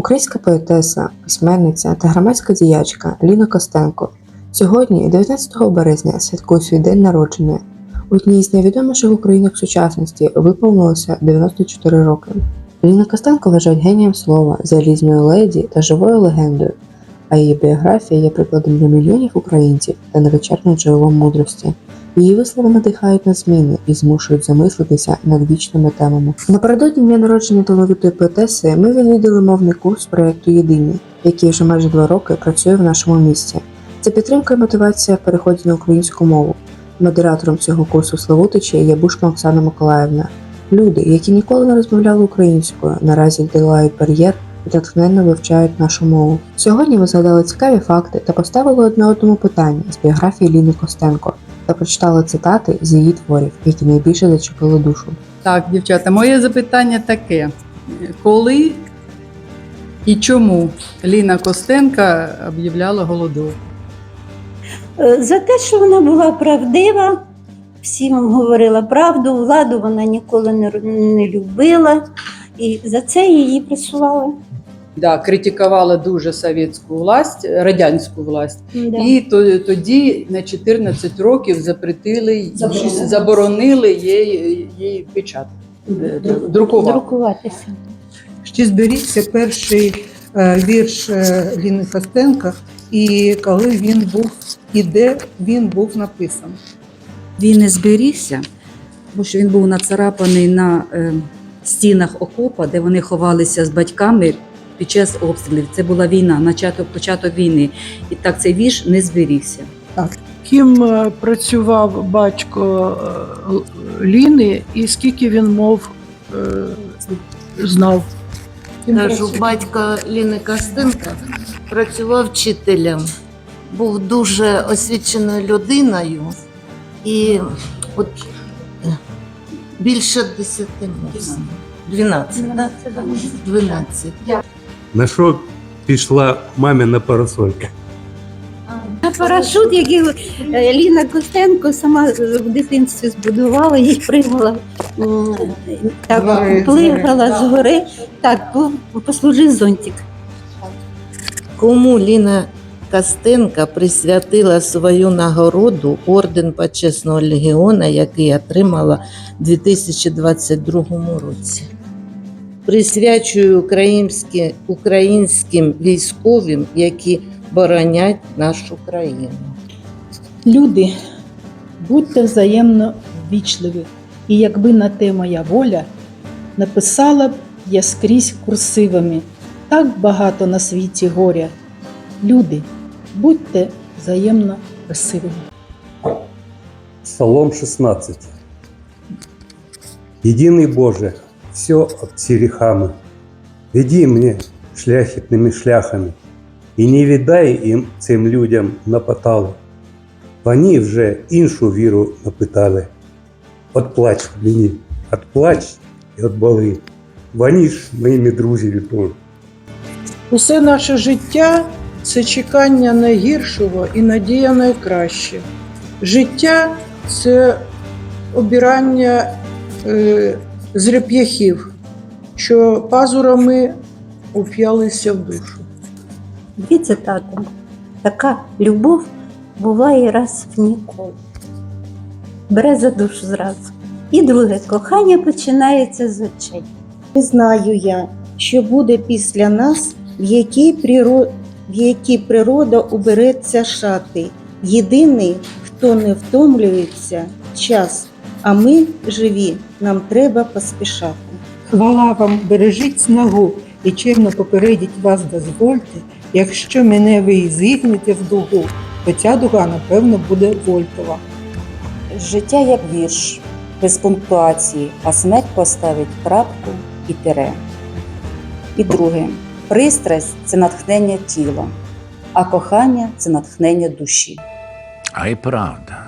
Українська поетеса, письменниця та громадська діячка Ліна Костенко сьогодні, 19 березня, святкує свій день народження. Одній з найвідоміших українок сучасності виповнилося 94 роки. Ліна Костенко вважають генієм слова, залізною леді та живою легендою, а її біографія є прикладом для мільйонів українців та невичерпним джерелом мудрості. Її вислови надихають на зміни і змушують замислитися над вічними темами. Напередодні дня народження талановитої поетеси ми відвідали мовний курс проєкту Єдині, який вже майже два роки працює в нашому місті. Це підтримка і мотивація в переході на українську мову. Модератором цього курсу Славутичі є Бушка Оксана Миколаївна. Люди, які ніколи не розмовляли українською, наразі долають бар'єр натхненно вивчають нашу мову. Сьогодні ви згадали цікаві факти та поставили одне одному питання з біографії Ліни Костенко та прочитали цитати з її творів, які найбільше зачепили душу. Так, дівчата, моє запитання таке: коли і чому Ліна Костенка об'являла голодовку? Е, За те, що вона була правдива, всім говорила правду, владу вона ніколи не, не любила, і за це її присували. Да, критикувала дуже совєтську власть, радянську власть. Да. І то, тоді на 14 років запретили, Заборонили. заборонили їй, їй печат, е, друкувати. Друкуватися. Ще зберігся перший е, вірш е, Ліни Костенка, і коли він був і де він був написаний. Він не зберігся, тому що він був нацарапаний на е, стінах окопа, де вони ховалися з батьками під час обстрілів. Це була війна, початок, початок війни. І так цей вірш не зберігся. Ким е, працював батько е, Ліни і скільки він мов е, знав? Кажу, батько Ліни Костенка працював вчителем, був дуже освіченою людиною і от більше 10 мов. 12, так? 12. На що пішла мамина парасолька? А парашут, який е, Ліна Костенко сама в дитинстві збудувала, їй пригала, м, так, Згори, плигала з гори. Так, послужив зонтик. Кому Ліна Костенка присвятила свою нагороду орден Почесного легіона, який отримала у 2022 році. Присвячую українські, українським військовим, які боронять нашу країну. Люди, будьте взаємно ввічливі, і якби на те моя воля, написала б я скрізь курсивами так багато на світі горя. Люди, будьте взаємно красивими. Псалом 16. Єдиний Боже, все обсеріхами. Веди мене шляхетними шляхами, і не віддай їм цим людям на. Вони вже іншу віру напитали. Отплач мені, отплач і отбали. Вони ж моїми друзями були. Усе наше життя це чекання найгіршого і надія найкраще. Життя це обірання е, з реп'яхів, що пазурами уп'ялися в душу. Дві цитати. Така любов буває раз в ніколи. Бере за душу зразу. І друге, кохання починається з очей. Не знаю я, що буде після нас, в якій, приро... в якій природа убереться шати. Єдиний, хто не втомлюється, час, а ми живі, нам треба поспішати. Хвала вам, бережіть снагу і чемно попередіть вас дозвольте. Якщо мене ви і зігнете в дугу, то ця дуга, напевно, буде вольтова. Життя як вірш, без пунктуації, а смерть поставить крапку і тире. І друге, пристрасть це натхнення тіла, а кохання це натхнення душі. А й правда.